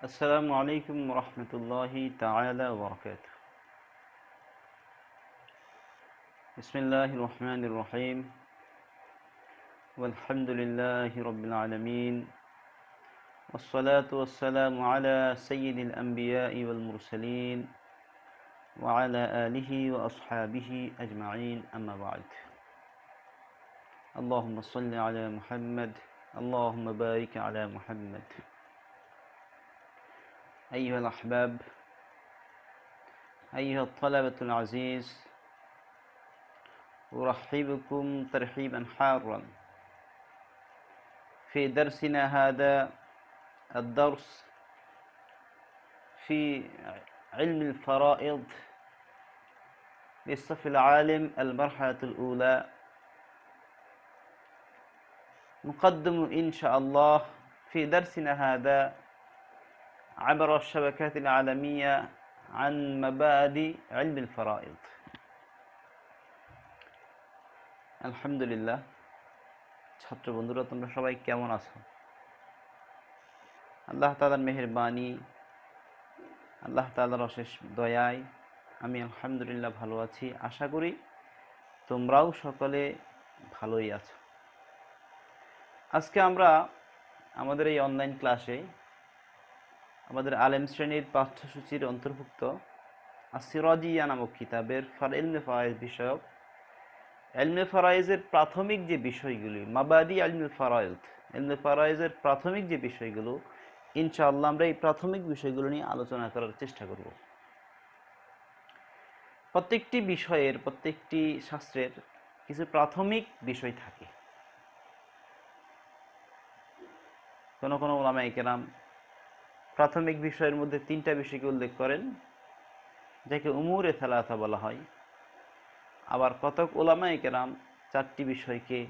السلام عليكم ورحمة الله تعالى وبركاته. بسم الله الرحمن الرحيم. والحمد لله رب العالمين. والصلاة والسلام على سيد الأنبياء والمرسلين وعلى آله وأصحابه أجمعين. أما بعد. اللهم صل على محمد. اللهم بارك على محمد. أيها الأحباب أيها الطلبة العزيز أرحبكم ترحيبا حارا. في درسنا هذا الدرس في علم الفرائض للصف العالم المرحلة الأولى. نقدم إن شاء الله في درسنا هذا عبر الشبكات العالمية عن مبادئ علم الفرائض আলহামদুলিল্লাহ ছাত্র বন্ধুরা তোমরা সবাই কেমন আছো আল্লাহ তালার মেহরবানি আল্লাহ তালার অশেষ দয়ায় আমি আলহামদুলিল্লাহ ভালো আছি আশা করি তোমরাও সকলে ভালোই আছো আজকে আমরা আমাদের এই অনলাইন ক্লাসে আমাদের আলেম শ্রেণির পাঠ্যসূচির অন্তর্ভুক্ত আসিরাজিয়া নামক কিতাবের ফার এলমে ফারাইজ বিষয়ক। এলমে ফারাইজের প্রাথমিক যে বিষয়গুলি, মাবাদি আলমে ফারাইজ এলমে ফারাইজের প্রাথমিক যে বিষয়গুলো, ইনশাআল্লাহ আমরা এই প্রাথমিক বিষয়গুলো নিয়ে আলোচনা করার চেষ্টা করব। প্রত্যেকটি বিষয়ের, প্রত্যেকটি শাস্ত্রের কিছু প্রাথমিক বিষয় থাকে। কোনো কোনো ওলামাই কেরাম প্রাথমিক বিষয়ের মধ্যে তিনটা বিষয়কে উল্লেখ করেন, যাকে উমুরে থালাথা বলা হয়। আবার কতক ওলামাই কেরাম চারটি বিষয়কে,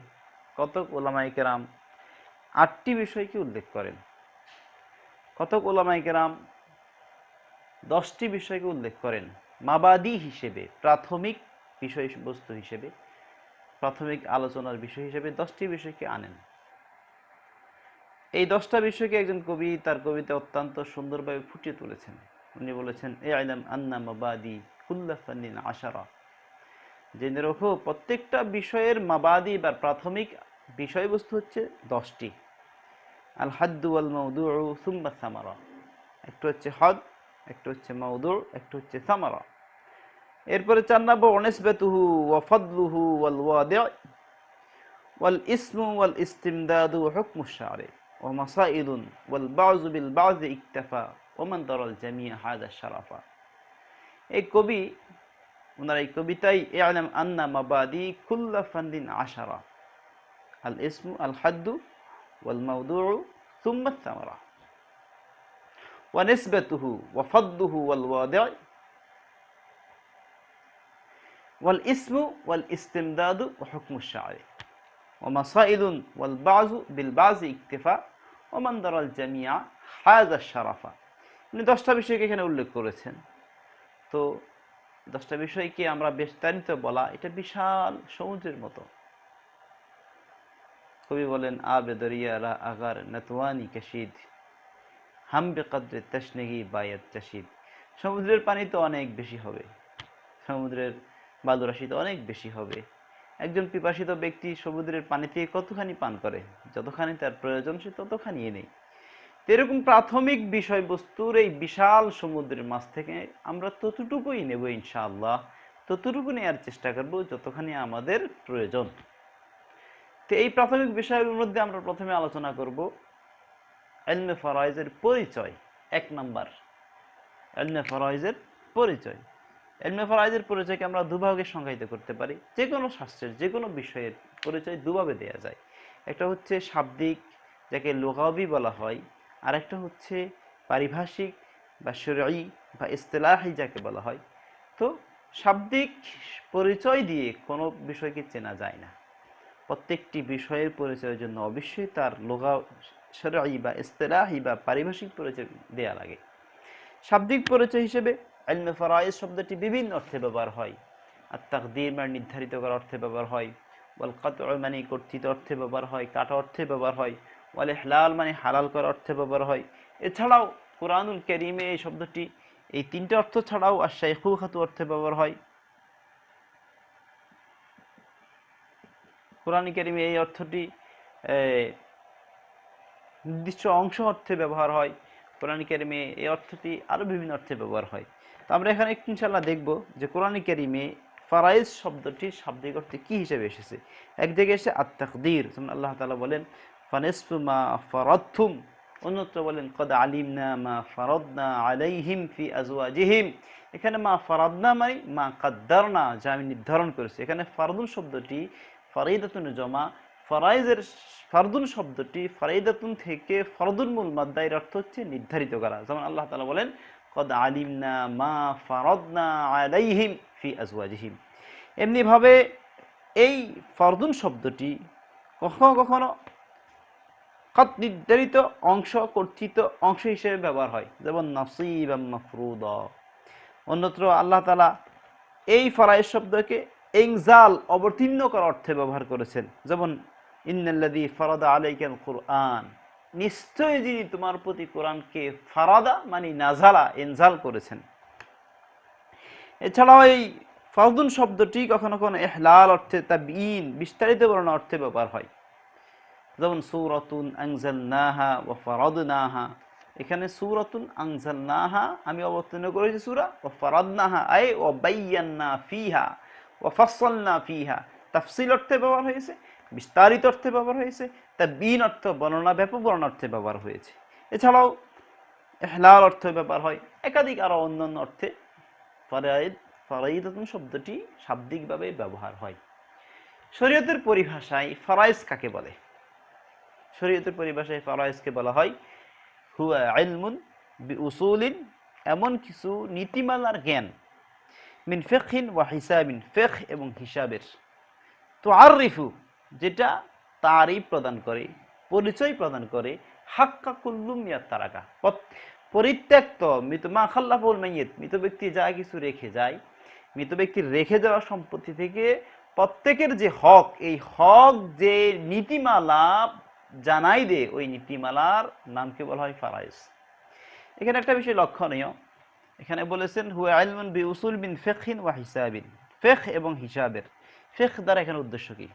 কতক ওলামাই কেরাম আটটি বিষয়কে উল্লেখ করেন। কতক ওলামাই কেরাম দশটি বিষয়কে উল্লেখ করেন, মাবাদি হিসেবে, প্রাথমিক বিষয়বস্তু হিসেবে, প্রাথমিক আলোচনার বিষয় হিসেবে দশটি বিষয়কে আনেন। এই দশটা বিষয়কে একজন কবি তার কবিতা অত্যন্ত সুন্দরভাবে ফুটিয়ে তুলেছেন। উনি বলেছেন এ আইলাম আন্না মাবাদি কুল্লাফান্নিন আশারা। জেনে রাখো প্রত্যেকটা বিষয়ের মাবাদি বা প্রাথমিক বিষয়বস্তু হচ্ছে দশটি। আল হাদ্দু আল মৌদু সুম্বা সামারা। একটু হচ্ছে হদ, একটা হচ্ছে মৌদু একটু হচ্ছে সামারা। এরপরে চার নম্বর অনেসবেতুহু ওয়াফদলুহু ওয়াল ওয়াদে ওয়াল ইসমু ওয়াল ইস্তিমদাদু হুকমু শারে ومسائل والبعض بالبعض اكتفى ومن درى الجميع هذا الشرفا এই কবি ওনার এই কবিতায় ইয়ালাম আন্না মাবাদি কুল্লা ফান্দিন আশারা আল ইসমু আল হাদ্দু ওয়াল মাউদুউ ثم الثمرة ونسبته وفضه والواضع والاسم والاستمداد وحكم ওমা ওয়াল বাজু বিল ইকতেফা ওমান্দার আল জামিয়া হায়াজ শারাফা উনি দশটা বিষয়কে এখানে উল্লেখ করেছেন। তো দশটা বিষয়কে আমরা বিস্তারিত বলা এটা বিশাল সমুদ্রের মতো। কবি বলেন, আবে আগার নতওয়ানি কাশিদ, হাম কাদ্রে তেসনেগি বায়াত চাষিদ সমুদ্রের পানি তো অনেক বেশি হবে। সমুদ্রের বালুরাশি তো অনেক বেশি হবে। একজন পিপাসিত ব্যক্তি সমুদ্রের পানি থেকে কতখানি পান করে, যতখানি তার প্রয়োজন সে ততখানি নেই। এরকম প্রাথমিক বিষয়বস্তুর এই বিশাল সমুদ্রের মাছ থেকে আমরা ততটুকুই নেব ইনশাআল্লাহ, ততটুকু নেওয়ার চেষ্টা করব যতখানি আমাদের প্রয়োজন। তো এই প্রাথমিক বিষয়ের মধ্যে আমরা প্রথমে আলোচনা করব এলমে ফরাইজের পরিচয়, এক নাম্বার। এলমে ফরাইজের পরিচয়। এলমে ফরাইজের পরিচয়কে আমরা দুভাগে সংজ্ঞায়িত করতে পারি। যে কোনো শাস্ত্রের যে কোনো বিষয়ের পরিচয় দুভাবে দেয়া যায়। একটা হচ্ছে শাব্দিক, যাকে লোগাবি বলা হয়। আর একটা হচ্ছে পারিভাষিক বা শরী বা ইস্তেলাহি যাকে বলা হয়। তো শাব্দিক পরিচয় দিয়ে কোনো বিষয়কে চেনা যায় না। প্রত্যেকটি বিষয়ের পরিচয়ের জন্য অবশ্যই তার লোগা শরী বা ইস্তেলাহি বা পারিভাষিক পরিচয় দেয়া লাগে। শাব্দিক পরিচয় হিসেবে আলমে ফরাইজ শব্দটি বিভিন্ন অর্থে ব্যবহার হয়। আর তাকদির মানে নির্ধারিত করার অর্থে ব্যবহার হয়। ওয়াল কাত মানে কর্তৃত অর্থে ব্যবহার হয়, কাটা অর্থে ব্যবহার হয়। ওয়াল হালাল মানে হালাল করার অর্থে ব্যবহার হয়। এছাড়াও কোরআনুল করিমে এই শব্দটি, এই তিনটে অর্থ ছাড়াও আর শাইখু খাতু অর্থে ব্যবহার হয়। কোরআন করিমে এই অর্থটি নির্দিষ্ট অংশ অর্থে ব্যবহার হয়। কোরআন কারিমে এই অর্থটি আরও বিভিন্ন অর্থে ব্যবহার হয়। তো আমরা এখানে একটু ইনশাল্লাহ দেখব যে কোরআন কারিমে ফারাইজ শব্দটি শাব্দিক অর্থে কি হিসেবে এসেছে। এক জায়গায় এসে আত্মাকদির যেমন আল্লাহ তাআলা বলেন, ফানেসফু মা ফারাদতুম। অন্যত্র বলেন, কদ আলিমনা মা ফারাদনা আলাইহিম ফি আজওয়াজিহিম। এখানে মা ফারাদনা মানে মা কাদ্দারনা, যা আমি নির্ধারণ করেছি। এখানে ফারদুন শব্দটি ফারিদাতুন জমা, ফরাইজের ফারদুন শব্দটি ফারিদাতুন থেকে ফরদুন মূল মাদ্দা এর অর্থ হচ্ছে নির্ধারিত করা। যেমন আল্লাহ তালা বলেন কদ আলিমনা মা আলাইহিম ফি আজওয়াজিহিম এমনি ভাবে এই ফরদুন শব্দটি কখনো কখনো কত নির্ধারিত অংশ কর্তৃত অংশ হিসেবে ব্যবহার হয়। যেমন নসিব মফরুদ। অন্যত্র আল্লাহ তালা এই ফরাইজ শব্দকে এংজাল, অবতীর্ণ করার অর্থে ব্যবহার করেছেন। যেমন, ইন্নাল্লাযী ফারাদা আলাইকাল কুরআন নিশ্চয় যিনি তোমার প্রতি কোরআনকে ফারাদা মানে নাজালা ইনজাল করেছেন। এছাড়াও এই ফারদুন শব্দটি কখনো কখনো এহলাল অর্থে তাবিন বিস্তারিত বর্ণনা অর্থে ব্যবহার হয়। যেমন সূরাতুন আনজালনাহা ওয়া ফারাদনাহা। এখানে সূরাতুন আনজালনাহা আমি অবতীর্ণ করেছি সূরা ওয়া ফারাদনাহা আই ওয়া বায়্যানা ফিহা, ওয়া ফাসসালনা ফিহা। তাফসিল অর্থে ব্যবহার হয়েছে। বিস্তারিত অর্থে ব্যবহার হয়েছে তাবিন অর্থ, বর্ণনা, ব্যাপক বর্ণনা অর্থে ব্যবহার হয়েছে। এছাড়াও এহলাল অর্থে ব্যবহার হয়, একাধিক আরও অন্যান্য অর্থে। ফরাইদ, ফরাইদাতুন শব্দটি শাব্দিকভাবে ব্যবহার হয়। শরীয়তের পরিভাষায় ফরাইজ কাকে বলে? শরীয়তের পরিভাষায় ফরাইজকে বলা হয়, হুয়া আইলমুন উসুলিন এমন কিছু নীতিমালার জ্ঞান। মিন ফিকহিন ওয়া হিসাবিন, ফিকহ এবং হিসাবের। তো আরিফু যেটা তারিফ প্রদান করে, পরিচয় প্রদান করে। হাক্কা কুল্লুম মিয়াত তারাকা। পরিত্যক্ত, মৃত মা খাল্লাফুল মাইয়েত, মৃত ব্যক্তি যা কিছু রেখে যায়, মৃত ব্যক্তির রেখে যাওয়া সম্পত্তি থেকে প্রত্যেকের যে হক, এই হক যে নীতিমালা জানাই দে ওই নীতিমালার নামকে বলা হয় ফারাইজ। এখানে একটা বিষয় লক্ষণীয়। এখানে বলেছেন, হুয়া আলমন বি উসুল বিন ফেখিন ওয়া হিসাবিন। ফেখ এবং হিসাবের। ফেখ দ্বারা এখানে উদ্দেশ্য কি?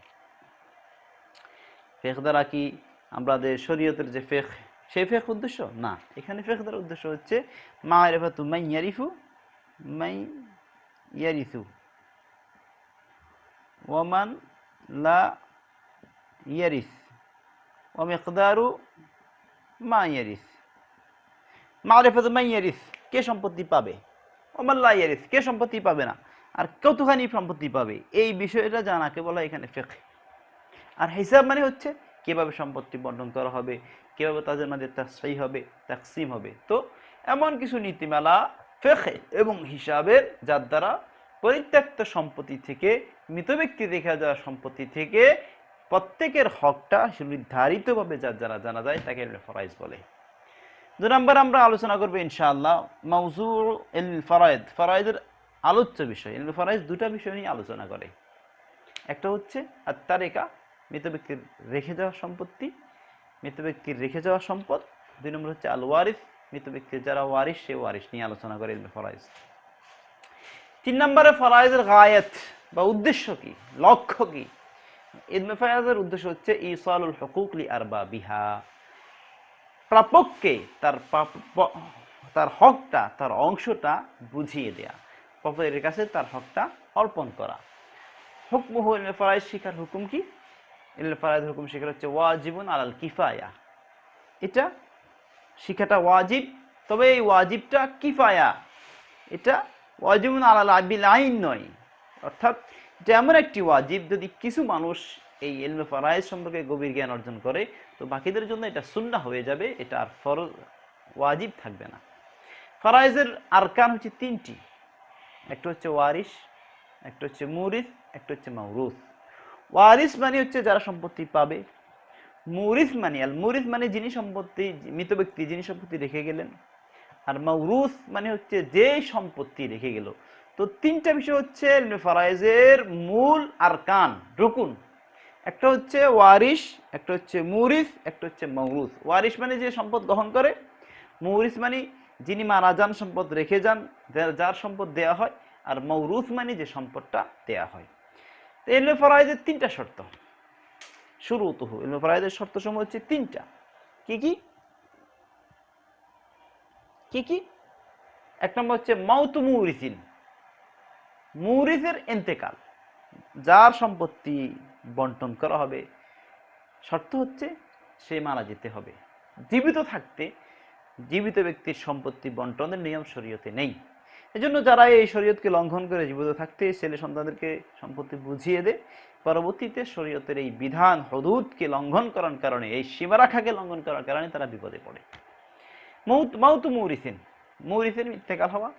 ফেখ দ্বারা কি আমাদের শরীয়তের যে ফেখ সেই ফেখ উদ্দেশ্য? না। এখানে ফেখ দ্বারা উদ্দেশ্য হচ্ছে মা রেফাতু মাই ইয়ারিফু মাই লা ইয়ারিস। ওমিকদারু মা ইয়ারিস। মা ইয়ারিস, কে সম্পত্তি পাবে? ওমান লা ইয়ারিস, কে সম্পত্তি পাবে না? আর কতখানি সম্পত্তি পাবে? এই বিষয়টা জানাকে বলা এখানে ফেক আর হিসাব মানে হচ্ছে কীভাবে সম্পত্তি বন্টন করা হবে, কীভাবে তাদের মাঝে তাসাই হবে, তাকসিম হবে। তো এমন কিছু নীতিমালা ফেখে এবং হিসাবের যার দ্বারা পরিত্যক্ত সম্পত্তি থেকে, মৃত ব্যক্তি দেখা যাওয়া সম্পত্তি থেকে প্রত্যেকের হকটা নির্ধারিতভাবে যার যারা জানা যায় তাকে ফরাইজ বলে। দু নম্বর আমরা আলোচনা করব ইনশাআল্লাহ মৌজু এল ফরায়দ ফরায়দের আলোচ্য বিষয়। এল ফরাইজ দুটা বিষয় নিয়ে আলোচনা করে। একটা হচ্ছে আত্মারেকা মৃত ব্যক্তির রেখে যাওয়া সম্পত্তি, মৃত ব্যক্তির রেখে যাওয়া সম্পদ। দুই নম্বর হচ্ছে আল ওয়ারিস মৃত ব্যক্তির যারা ওয়ারিস সে ওয়ারিস নিয়ে আলোচনা করে ইলমে ফরাইজ। তিন নম্বরে ফরাইজের গায়েত বা উদ্দেশ্য কি? লক্ষ্য কি? ইলমে উদ্দেশ্য হচ্ছে ইসালুল হকুক লি আরবা বিহা প্রাপককে তার তার হকটা, তার অংশটা বুঝিয়ে দেয়া। প্রাপকের কাছে তার হকটা অর্পণ করা। হুকমুহু ইলমে ফরাইজ হুকুম কি? ইলমে ফরাইজ হুকুম শিখার হচ্ছে ওয়াজিবুন আলাল কিফায়া। এটা শিখাটা ওয়াজিব, তবে এই ওয়াজিবটা কিফায়া। এটা ওয়াজিবুন আলাল আবিল আইন নয়। অর্থাৎ এটা এমন একটি ওয়াজিব, যদি কিছু মানুষ এই এলমে ফরাইজ সম্পর্কে গভীর জ্ঞান অর্জন করে, তো বাকিদের জন্য এটা সুন্নাহ হয়ে যাবে, এটা আর ফরজ ওয়াজিব থাকবে না। ফরাইজের আরকান হচ্ছে তিনটি, একটা হচ্ছে ওয়ারিস একটা হচ্ছে মুরিস একটা হচ্ছে মাউরুস ওয়ারিস মানে হচ্ছে যারা সম্পত্তি পাবে। মুরিস মানে আল মুরিস মানে যিনি সম্পত্তি, মৃত ব্যক্তি যিনি সম্পত্তি রেখে গেলেন। আর মাউরুস মানে হচ্ছে যে সম্পত্তি রেখে গেল। তো তিনটা বিষয় হচ্ছে ফারাইজের মূল আরকান, রুকুন। একটা হচ্ছে ওয়ারিস, একটা হচ্ছে মুরিস, একটা হচ্ছে মৌরুস ওয়ারিস মানে যে সম্পদ গ্রহণ করে, মৌরিস মানে যিনি মারা যান, সম্পদ রেখে যান, যার- সম্পদ দেয়া হয়, আর মৌরুথ মানে যে সম্পদটা দেয়া হয়। এলমে তিনটা শর্ত। শুরু তো এলমে ফরাইদের শর্ত সময় হচ্ছে তিনটা। কি কি? কি কি? এক নম্বর হচ্ছে মাউতু মুরিসিন মুরিসের এন্তেকাল। যার সম্পত্তি বন্টন করা হবে। শর্ত হচ্ছে সে মারা যেতে হবে। জীবিত থাকতে জীবিত ব্যক্তির সম্পত্তি বন্টনের নিয়ম শরীয়তে নেই। এজন্য যারা এই শরীয়তকে লঙ্ঘন করে জীবিত থাকতে ছেলে সন্তানদেরকে সম্পত্তি বুঝিয়ে দেয় পরবর্তীতে শরীয়তের এই বিধান, হদুদকে লঙ্ঘন করার কারণে, এই সীমারেখাকে লঙ্ঘন করার কারণে তারা বিপদে পড়ে। মৌত মাউতু মৌরিসিন মৌরিসের মিথ্যেকাল হওয়া,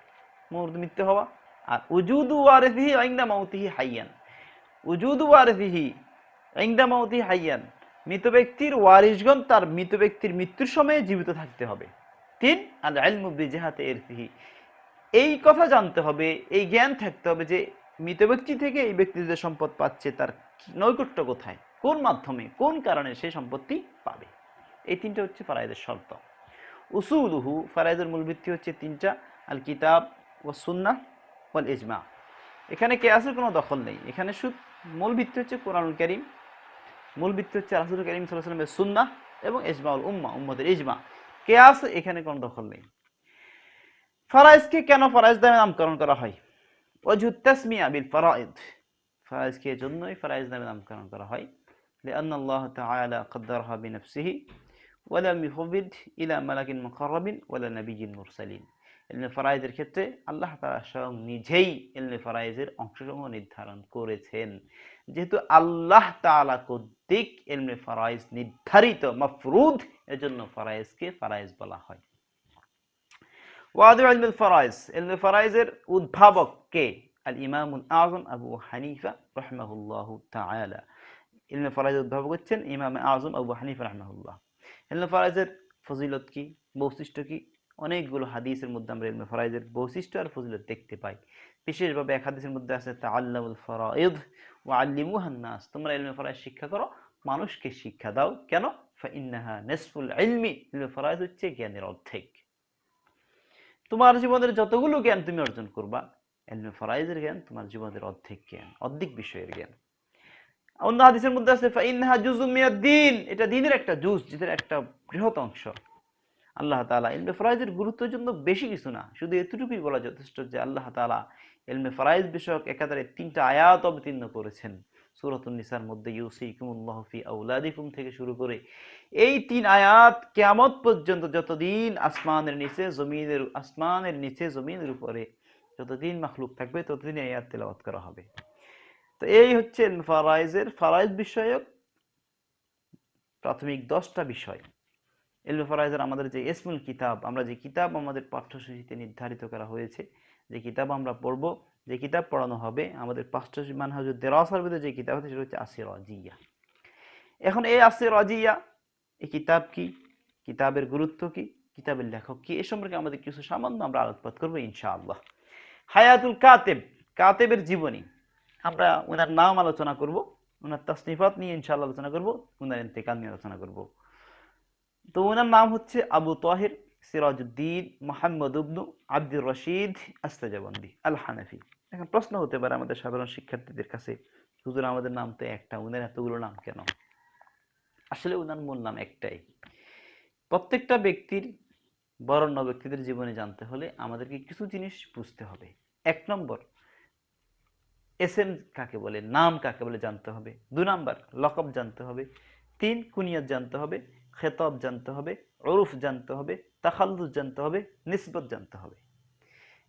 মৌত মৃত্যু হওয়া। আর উজুদু ওয়ারিসিহি আইন্দা মাউতিহি হাইয়ান। উজুদু ওয়ারিসিহি আইন্দা মাউতিহি হাইয়ান। মৃত ব্যক্তির ওয়ারিসগণ তার মৃত ব্যক্তির মৃত্যুর সময়ে জীবিত থাকতে হবে। তিন আল ইলমু বিজাহাতে ইরসিহি। এই কথা জানতে হবে, এই জ্ঞান থাকতে হবে যে মৃত ব্যক্তি থেকে এই ব্যক্তি যে সম্পদ পাচ্ছে তার নৈকট্য কোথায়? কোন মাধ্যমে, কোন কারণে সেই সম্পত্তি পাবে? এই তিনটা হচ্ছে ফারাইদের শর্ত। উসুলুহু, ফারাইদের মূল ভিত্তি হচ্ছে তিনটা আল কিতাব ও সুন্না ওয়াল ইজমা। এখানে কেয়াসের কোনো দখল নেই। এখানে শুধু মূল ভিত্তি হচ্ছে কোরআনুল করিম। মূল ভিত্তি হচ্ছে রাসুল করিম সাল্লাহ সাল্লামের সুন্না এবং ইজমাউল উম্মা উম্মদের ইজমা। কেয়াস এখানে কোনো দখল নেই। ফারাইজকে কেন ফারাইজ নামে নামকরণ করা হয় ওয়াজহু তাসমিয়া বিল ফারাইদ ফারাইজকে এজন্যই ফারাইজ নামে নামকরণ করা হয় لأن الله تعالى قدرها بنفسه ولم يفوض إلى ملك مقرب ولا نبي مرسلين ইলমে ফারাইজের ক্ষেত্রে আল্লাহ তাআলা স্বয়ং নিজেই ইলমে ফারাইজের অংশসমূহ নির্ধারণ করেছেন যেহেতু আল্লাহ তাআলা কর্তৃক ইলমে ফারাইজ নির্ধারিত মাফরুদ এজন্য ফারাইজকে ফারাইজ বলা হয় ওয়াদু ইলমুল ফারাইজ ইলমে ফারাইজের উদ্ভাবক কে আল ইমামুল আজম আবু হানিফা রহমাহুল্লাহ তাআলা ইলমে ফারাইজের উদ্ভাবক হচ্ছেন ইমাম আজম আবু হানিফা রহমাহুল্লাহ ইলমে ফারাইজের ফজিলত কি বৈশিষ্ট্য কি অনেকগুলো হাদিসের মধ্যে আমরা ইলমে ফারাইজের বৈশিষ্ট্য আর ফজিলত দেখতে পাই। বিশেষভাবে এক হাদিসের মধ্যে আছে, তাআল্লামুল ফারাইদ ওয়া আল্লিমুহান নাস। তোমরা ইলমে ফারাইজ শিক্ষা করো, মানুষকে শিক্ষা দাও। কেন? ফাইন্নাহা নিসফুল ইলমি। ইলমে ফারাইজ হচ্ছে জ্ঞানের অর্ধেক। তোমার জীবনের যতগুলো জ্ঞান তুমি অর্জন করবা, এলমে ফরাইজের জ্ঞান তোমার জীবনের অর্ধেক জ্ঞান, অর্ধেক বিষয়ের জ্ঞান। অন্য হাদিসের মধ্যে আছে, ফাইনহা জুজুম মিনাদ-দ্বীন এটা দ্বীনের একটা জুজ যেটার একটা বৃহৎ অংশ। আল্লাহ তাআলা ইলমে ফরাইজের গুরুত্বের জন্য বেশি কিছু না, শুধু এতটুকুই বলা যথেষ্ট যে আল্লাহ তাআলা এলমে ফরাইজ বিষয়ক একাধারে তিনটা আয়াত অবতীর্ণ করেছেন। নিসার মধ্যে ইউসিকুমুল্লাহু থেকে শুরু করে এই তিন আয়াত কিয়ামত পর্যন্ত যতদিন আসমানের নিচে, জমিনের, আসমানের নিচে, জমিনের উপরে যতদিন মাখলুক থাকবে, ততদিন আয়াত তেলাওয়াত করা হবে। তো এই হচ্ছে ফারাইজের, ফারাইজ বিষয়ক প্রাথমিক দশটা বিষয়। এলমে ফারাইজের আমাদের যে এসমুল কিতাব, আমরা যে কিতাব আমাদের পাঠ্যসূচিতে নির্ধারিত করা হয়েছে, যে কিতাব আমরা পড়ব যে কিতাব পড়ানো হবে, আমাদের পাঠ্যসূচি মানহাজুদ দেরাসার ভিতরে যে কিতাব আছে, সেটা হচ্ছে আসির আজিয়া এখন এই আসির আজিয়া এই কিতাব কি? কিতাবের গুরুত্ব কি? কিতাবের লেখক কি? এ সম্পর্কে আমাদের কিছু সামান্য আমরা আলোকপাত করব ইনশাআল্লাহ। হায়াতুল কাতেব, কাতেবের জীবনী। আমরা ওনার নাম আলোচনা করব ওনার তাসনিফাত নিয়ে ইনশাআল্লাহ আলোচনা করব ওনার ইন্তেকাল নিয়ে আলোচনা করব। তো ওনার নাম হচ্ছে আবু তাহির। সিরাজউদ্দিন মোহাম্মদ উবনু আব্দুর রশিদ আস্তাজাবন্দি, আল হানাফি। এখন প্রশ্ন হতে পারে আমাদের সাধারণ শিক্ষার্থীদের কাছে, হুজুর, আমাদের নাম তো একটা, উনার এতগুলো নাম কেন? আসলে উনার মূল নাম একটাই। প্রত্যেকটা ব্যক্তির, বরণ্য ব্যক্তিদের জীবনে জানতে হলে আমাদেরকে কিছু জিনিস বুঝতে হবে। এক নম্বর এস এম কাকে বলে, নাম কাকে বলে জানতে হবে। দু নম্বর লকব জানতে হবে। তিন, কুনিয়ত জানতে হবে। খেতব জানতে হবে। ওরুফ জানতে হবে। তাখাল্লুস জানতে হবে, নিসবত জানতে হবে।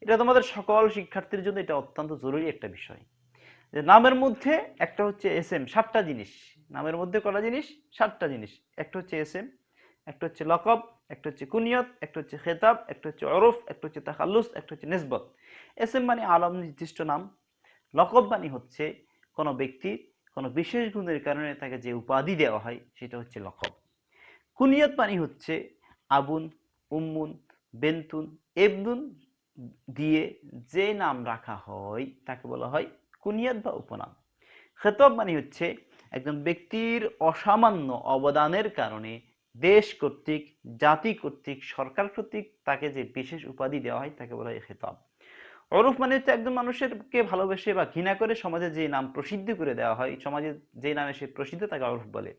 এটা তোমাদের সকল শিক্ষার্থীর জন্য এটা অত্যন্ত জরুরি একটা বিষয়। যে নামের মধ্যে একটা হচ্ছে এস এম, সাতটা জিনিস। নামের মধ্যে কটা জিনিস? সাতটা জিনিস। একটা হচ্ছে এস এম, একটা হচ্ছে লকব, একটা হচ্ছে কুনিয়ত, একটা হচ্ছে খেতাব, একটা হচ্ছে অরফ, একটা হচ্ছে তাখাল্লুস একটা হচ্ছে নিসবত। এস এম মানে আলম নির্দিষ্ট নাম। লকব মানে হচ্ছে কোনো ব্যক্তি কোনো বিশেষ গুণের কারণে তাকে যে উপাধি দেওয়া হয় সেটা হচ্ছে লকব। কুনিয়ত মানে হচ্ছে আবুন উম্মুন, বেন্তুন এবদুন দিয়ে যে নাম রাখা হয় তাকে বলা হয় কুনিয়ত বা উপনাম। খেতব মানে হচ্ছে একজন ব্যক্তির অসামান্য অবদানের কারণে দেশ কর্তৃক, জাতি কর্তৃক, সরকার কর্তৃক তাকে যে বিশেষ উপাধি দেওয়া হয় তাকে বলা হয় খেতাব অরুফ মানে হচ্ছে একজন মানুষেরকে ভালোবেসে বা ঘৃণা করে সমাজে যে নাম প্রসিদ্ধ করে দেওয়া হয়, সমাজে যে নামে সে প্রসিদ্ধ তাকে অরুফ বলে।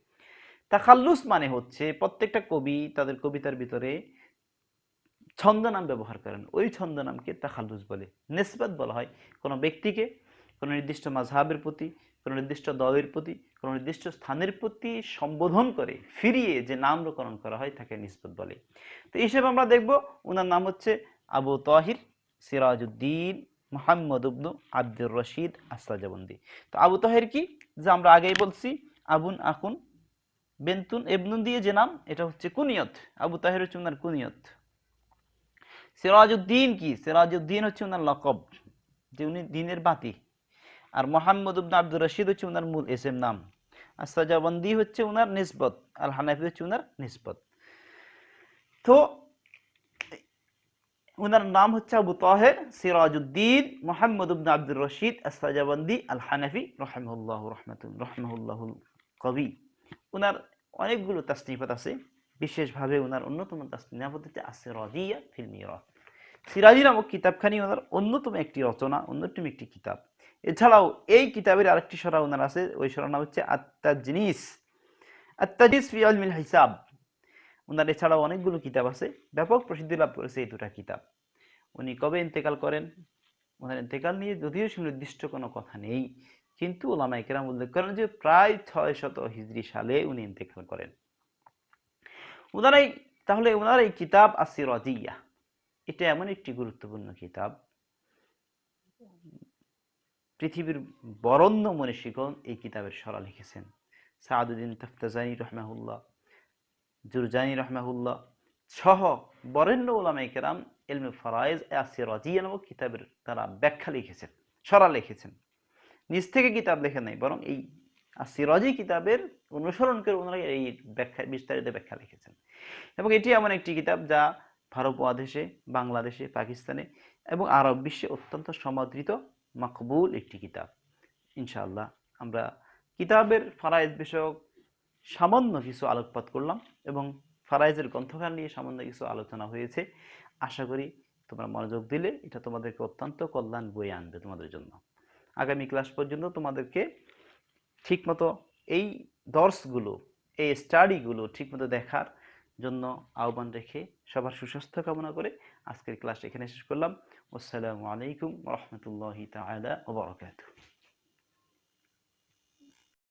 তাখাল্লুস মানে হচ্ছে প্রত্যেকটা কবি তাদের কবিতার ভিতরে ছন্দ নাম ব্যবহার করেন। ওই ছন্দ নামকে তাখাল্লুস বলে। নেসবাত বলা হয় কোনো ব্যক্তিকে, কোনো নির্দিষ্ট মাঝহাবের প্রতি, কোনো নির্দিষ্ট দলের প্রতি, কোনো নির্দিষ্ট স্থানের প্রতি সম্বোধন করে, ফিরিয়ে যে নাম রকরণ করা হয় তাকে নিসবত বলে। তো হিসেবে আমরা দেখব ওনার নাম হচ্ছে আবু তাহির সিরাজউদ্দিন মোহাম্মদ উবনু আব্দুর রশিদ আসাজাবন্দি তো আবু তাহের কি? যে আমরা আগেই বলছি, আবুন আখুন, বেন্তুন, এবনুন দিয়ে যে নাম, এটা হচ্ছে কুনিয়ত। আবু তাহের হচ্ছে ওনার কুনিয়ত। সিরাজউদ্দিন কি? সিরাজউদ্দিন হচ্ছে ওনার লকব, যে উনি দিনের বাতি। আর মোহাম্মদ উবনু আব্দুর রশিদ হচ্ছে ওনার মূল এসএম নাম। আর সাজাবন্দি হচ্ছে ওনার নিসবত, আর হানাফি হচ্ছে ওনার নিসবত। তো, ওনার নাম হচ্ছে আবু তাহের, সিরাজউদ্দিন, মোহাম্মদ উবনু আব্দুর রশিদ আসাজাবন্দি আল হানাফি রহমুল্লাহ রহমাতুল রহমুল্লাহুল কবি। ওনার অনেকগুলো তাসনিফাত আছে। বিশেষভাবে ওনার অন্যতম তাসনিফাত হচ্ছে আসিরাজিয়া ফিল মিরাত সিরাজি নামক কিতাবখানি ওনার অন্যতম একটি রচনা, অন্যতম একটি কিতাব। এছাড়াও এই কিতাবের আরেকটি সরা ওনার আছে, ওই সরার নাম হচ্ছে আত্মাজিনিস আত্মাজিস ফি আলমিল হিসাব। ওনার এছাড়াও অনেকগুলো কিতাব আছে, ব্যাপক প্রসিদ্ধি লাভ করেছে এই দুটা কিতাব। উনি কবে ইন্তেকাল করেন? ওনার ইন্তেকাল নিয়ে যদিও সুনির্দিষ্ট কোনো কথা নেই, কিন্তু ওলামা একরাম উল্লেখ করেন যে প্রায় ছয় শত হিজরি সালে উনি ইন্তেকাল করেন। ওনার এই তাহলে ওনার এই কিতাব আসি রাজিয়া। এটা এমন একটি গুরুত্বপূর্ণ কিতাব। পৃথিবীর বরণ্য মনীষীগণ এই কিতাবের সরা লিখেছেন। সাদুদ্দিন তফতাজানি রহমাহুল্লাহ, জুরজানি রহমাহুল্লাহ সহ বরেণ্য ওলামাই কেরাম এলমে ফরাইজ আসি রাজিয়া নামক কিতাবের তারা ব্যাখ্যা লিখেছেন, সরা লিখেছেন। নিজ থেকে কিতাব লেখেন নাই, বরং এই সিরাজি কিতাবের অনুসরণ করে ওনারা এই ব্যাখ্যা, বিস্তারিত ব্যাখ্যা লিখেছেন। এবং এটি এমন একটি কিতাব যা ভারত উপমহাদেশে বাংলাদেশে, পাকিস্তানে এবং আরব বিশ্বে অত্যন্ত সমাদৃত, মকবুল একটি কিতাব। ইনশাআল্লাহ আমরা কিতাবের ফারাইজ বিষয়ক সামান্য কিছু আলোকপাত করলাম এবং ফারাইজের গ্রন্থকার নিয়ে সামান্য কিছু আলোচনা হয়েছে। আশা করি তোমরা মনোযোগ দিলে এটা তোমাদেরকে অত্যন্ত কল্যাণ বয়ে আনবে তোমাদের জন্য। আগামী ক্লাস পর্যন্ত তোমাদেরকে ঠিকমতো এই দর্শগুলো, এই স্টাডিগুলো ঠিকমতো দেখার জন্য আহ্বান রেখে সবার সুস্বাস্থ্য কামনা করে আজকের ক্লাস এখানে শেষ করলাম। আসসালামু আলাইকুম রহমতুল্লাহি তালা